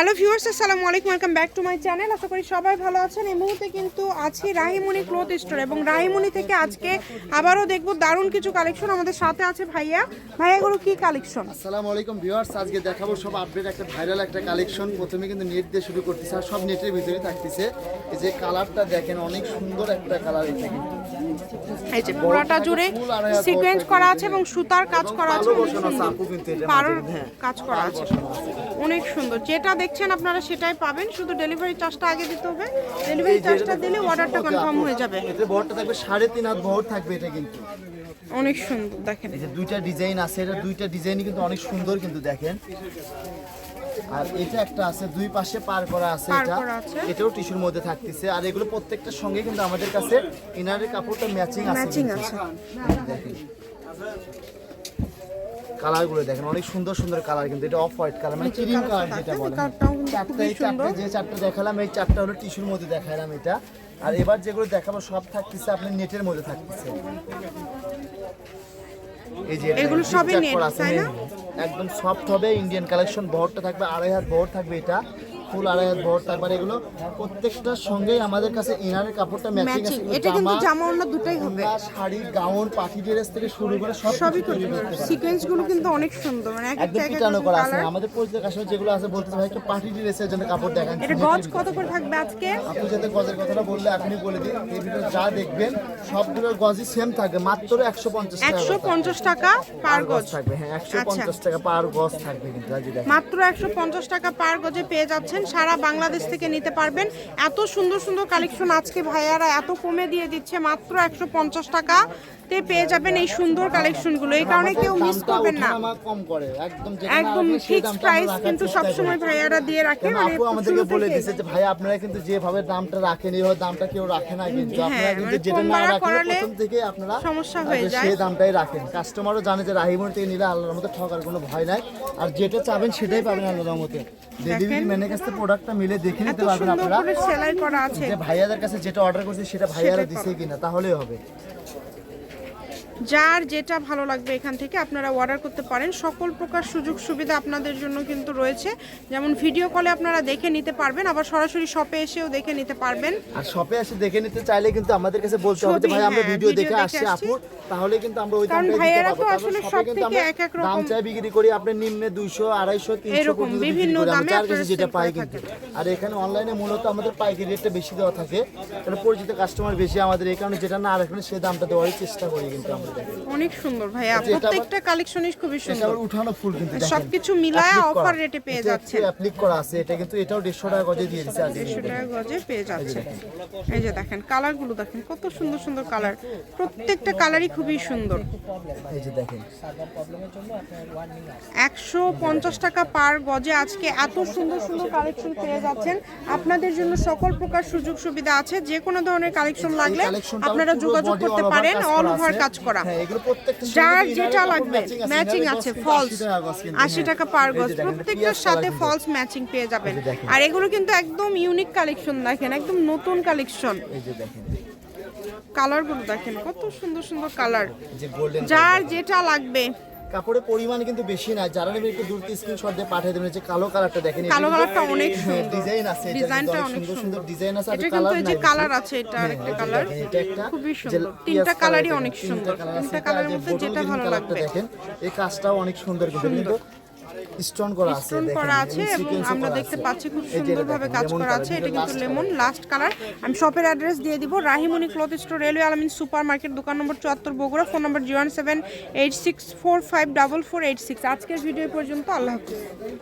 Hello viewers আসসালামু আলাইকুম welcome back to my channel. আশা করি সবাই ভালো আছেন। এই মুহূর্তে কিন্তু আছি রাহিমণি ক্লথ স্টোর এবং রাহিমণি থেকে আজকে আবারও দেখব দারুণ কিছু কালেকশন আমাদের সাথে আছে ভাইয়া। ভাইয়া এগুলো কি কালেকশন? আসসালামু আলাইকুম ভিউয়ার্স আজকে দেখাবো সব আপডেট একটা ভাইরাল একটা কালেকশন। প্রথমে কিন্তু নেট দিয়ে শুরু করতেছে আর সব নেটের ভিতরে থাকতেছে। এই যে কালারটা দেখেন অনেক সুন্দর একটা কালার এটা কিন্তু। এই যে পুরাটা জুড়ে সিকোয়েন্স করা আছে এবং সুতার কাজ করা আছে পাড়োর হ্যাঁ। কাজ করা আছে। অনেক সুন্দর। যেটা দেখছেন আপনারা সেটাই পাবেন। শুধু ডেলিভারি চার্জটা আগে দিতে হবে। ডেলিভারি চার্জটা দিলে অর্ডারটা কনফার্ম হয়ে যাবে। এটার বহরটা থাকবে সাড়ে তিন হাত বহর থাকবে এটা কিন্তু। অনেক সুন্দর দেখেন। এই যে দুইটা ডিজাইন আছে এটা দুইটা ডিজাইনই কিন্তু অনেক সুন্দর কিন্তু দেখেন। আর এটা একটা আছে দুই পাশে পার করা আছে এটা। এটাও টিস্যুর মধ্যে থাকতেছে। আর এগুলো প্রত্যেকটার সঙ্গে কিন্তু আমাদের কাছে ইনারের কাপড়টা ম্যাচিং আছে ম্যাচিং আছে। দেখেন। কালারগুলো দেখেন অনেক সুন্দর সুন্দর কালার কিন্তু এটা অফ হোয়াইট কালার মানে ক্রিম কালার যেটা বলে। চারটা এই চারটা যে চারটা দেখালাম এই চারটা হলো টিস্যুর মধ্যে দেখালাম এটা। আর এবার যেগুলো দেখাবো সব থাকতেছে আপনার নেটের মধ্যে থাকতেছে। এই যে এগুলো সবই নেট তাই না? একদম সফট হবে ইন্ডিয়ান কালেকশন বহরটা থাকবে আড়াই হাত বহর থাকবে এটা। ফুল আড়াই হাত বহর আর এগুলো প্রত্যেকটার সঙ্গেই আমাদের কাছে ইনারের কাপড়টা ম্যাচিং আছে। এটা কিন্তু জামা অন্য দুটাই হবে। শাড়ি গাউন পার্টি ড্রেস থেকে শুরু করে সব সবই কিছু করতে সিকোয়েন্সগুলো কিন্তু অনেক সুন্দর মানে এক একটা পিটানো করা আছে। আমাদের পরিচিত কাস্টমার যেগুলো আছে বলতে ভাই একটু পার্টি ড্রেসের জন্য কাপড় দেখান। এটা গজ কত করে থাকবে আজকে? আপনি যাতে গজের কথাটা বললে এখনই বলে দিন এই ভিডিও যা দেখবেন সবগুলোর গজই সেম থাকবে মাত্র একশো পঞ্চাশ টাকা একশো করে পঞ্চাশ টাকা পার গজ থাকবে হ্যাঁ একশো আচ্ছা। পঞ্চাশ টাকা পার গজ থাকবে কিন্তু মাত্র একশো পঞ্চাশ টাকা পার গজে পেয়ে যাচ্ছেন সারা বাংলাদেশ থেকে নিতে পারবেন। এত সুন্দর সুন্দর কালেকশন আজকে ভাইয়ারা এত কমে দিয়ে দিচ্ছে মাত্র একশো পঞ্চাশ টাকাতে পেয়ে যাবেন এই সুন্দর কালেকশনগুলো এই কারণে কেউ মিস করবেন না। একদম ফিক্সড প্রাইস কিন্তু সবসময় ভাইয়ারা দিয়ে রাখে মানে আমাদেরকে বলে। দিয়েছে যে ভাই আপনারা কিন্তু যেভাবে দামটা রাখেন এইভাবে দামটা কেউ রাখে না কিন্তু। হ্যাঁ, আপনারা কিন্তু মানে যেটা না করালে প্রথম থেকে আপনারা সমস্যা হয়ে যায়। সেই দামটাই রাখেন। কাস্টমারও জানে যে রাহিমন থেকে নিলে আল্লাহর মতো ঠকার কোনো ভয় নাই। আর যেটা চাবেন সেটাই পাবেন আল্লাহর মতে ডেলিভারি ম্যানের কাছে প্রোডাক্টটা মিলে দেখে নিতে পারবেন আপনারা। সেলাই করা আছে। যে ভাইয়াদের কাছে যেটা অর্ডার করছি সেটা ভাইয়ারা দিছে কিনা তাহলেই হবে। যার যেটা ভালো লাগবে এখান থেকে আপনারা অর্ডার করতে পারেন। সকল প্রকার সুযোগ সুবিধা আপনাদের জন্য কিন্তু রয়েছে। যেমন ভিডিও কলে আপনারা দেখে নিতে পারবেন আবার সরাসরি শপে এসেও দেখে নিতে পারবেন। আর শপে এসে দেখে নিতে চাইলে কিন্তু আমাদের কাছে বলতে হবে যে ভাই আমরা হ্যাঁ, ভিডিও ভিডিও দেখে আসছি। আপুর। তাহলে কিন্তু আমরা ওই দামটাই দিতে পারব। তো আসলে সব থেকে এক এক রকম- দাম চাই বিক্রি করি আপনি নিম্নে দুইশো আড়াইশো তিনশো এরকম পর্যন্ত বিভিন্ন দামে আপনারা যেটা পাই কিন্তু। আর এখানে অনলাইনে মূলত আমাদের পাইকারি রেটটা বেশি দেওয়া থাকে। কারণ পরিচিত কাস্টমার বেশি আমাদের এই কারণে যেটা না রাখলে সে দামটা দেওয়ার চেষ্টা করি কিন্তু আমরা। অনেক সুন্দর ভাইয়া। প্রত্যেকটা কালেকশনই খুবই সুন্দর। উঠানো ফুল কিন্তু সবকিছু মিলায় অফার রেটে পেয়ে যাচ্ছেন। একটু করা আছে এটা কিন্তু এটাও দেড়শো টাকা গজে দিয়ে আজকে। দেড়শো টাকা গজে পেয়ে যাচ্ছে। এই যে দেখেন কালারগুলো দেখেন কত সুন্দর সুন্দর কালার। প্রত্যেকটা কালারই খুবই সুন্দর। এই যে দেখেন। একশো পঞ্চাশ টাকা পার গজে আজকে এত সুন্দর সুন্দর কালেকশন পেয়ে যাচ্ছেন। আপনাদের জন্য সকল প্রকার সুযোগ সুবিধা আছে। যে কোনো ধরনের কালেকশন লাগলে আপনারা যোগাযোগ করতে পারেন অল ওভার কাজ করা। হ্যাঁ, প্রত্যেকটার সঙ্গে যার যেটা লাগবে ম্যাচিং আছে ফলস 80 টাকা গজ কিন্তু, আশি হ্যাঁ। টাকা পার গজ প্রত্যেকটার সাথে ফলস ম্যাচিং পেয়ে যাবেন। আর এগুলো কিন্তু একদম ইউনিক কালেকশন দেখেন একদম নতুন কালেকশন কালারগুলো দেখেন। কত সুন্দর সুন্দর কালার যার যেটা লাগবে কাপড়ের পরিমাণ কিন্তু বেশি না। যারা নেবে একটু দূরতে স্ক্রিনশট দিয়ে পাঠিয়ে দেবেন। যে কালো কালারটা দেখেন কালো কালারটা অনেক সুন্দর। ডিজাইন আছে ডিজাইনটা অনেক সুন্দর ডিজাইন আছে আর এটা কালার এই যে কালার আছে এটা আরেকটা কালার এটা একটা খুবই সুন্দর। তিনটা কালারই অনেক সুন্দর। তিনটা কালারের মধ্যে যেটা ভালো লাগবে। দেখেন এই কাজটাও অনেক সুন্দর। কিন্তু স্টোন করা আছে স্টোন করা আছে এবং আমরা দেখতে পাচ্ছি খুব সুন্দরভাবে কাজ করা আছে এটা এটা কিন্তু লেমন লাস্ট কালার আমি শপের অ্যাড্রেস দিয়ে দিব Rahimoni cloth store railway Almin super market দোকান নম্বর চুয়াত্তর Bogura phone number zero seven eight six four five double four eight six আজকের ভিডিও পর্যন্ত আল্লাহ হাফিজ।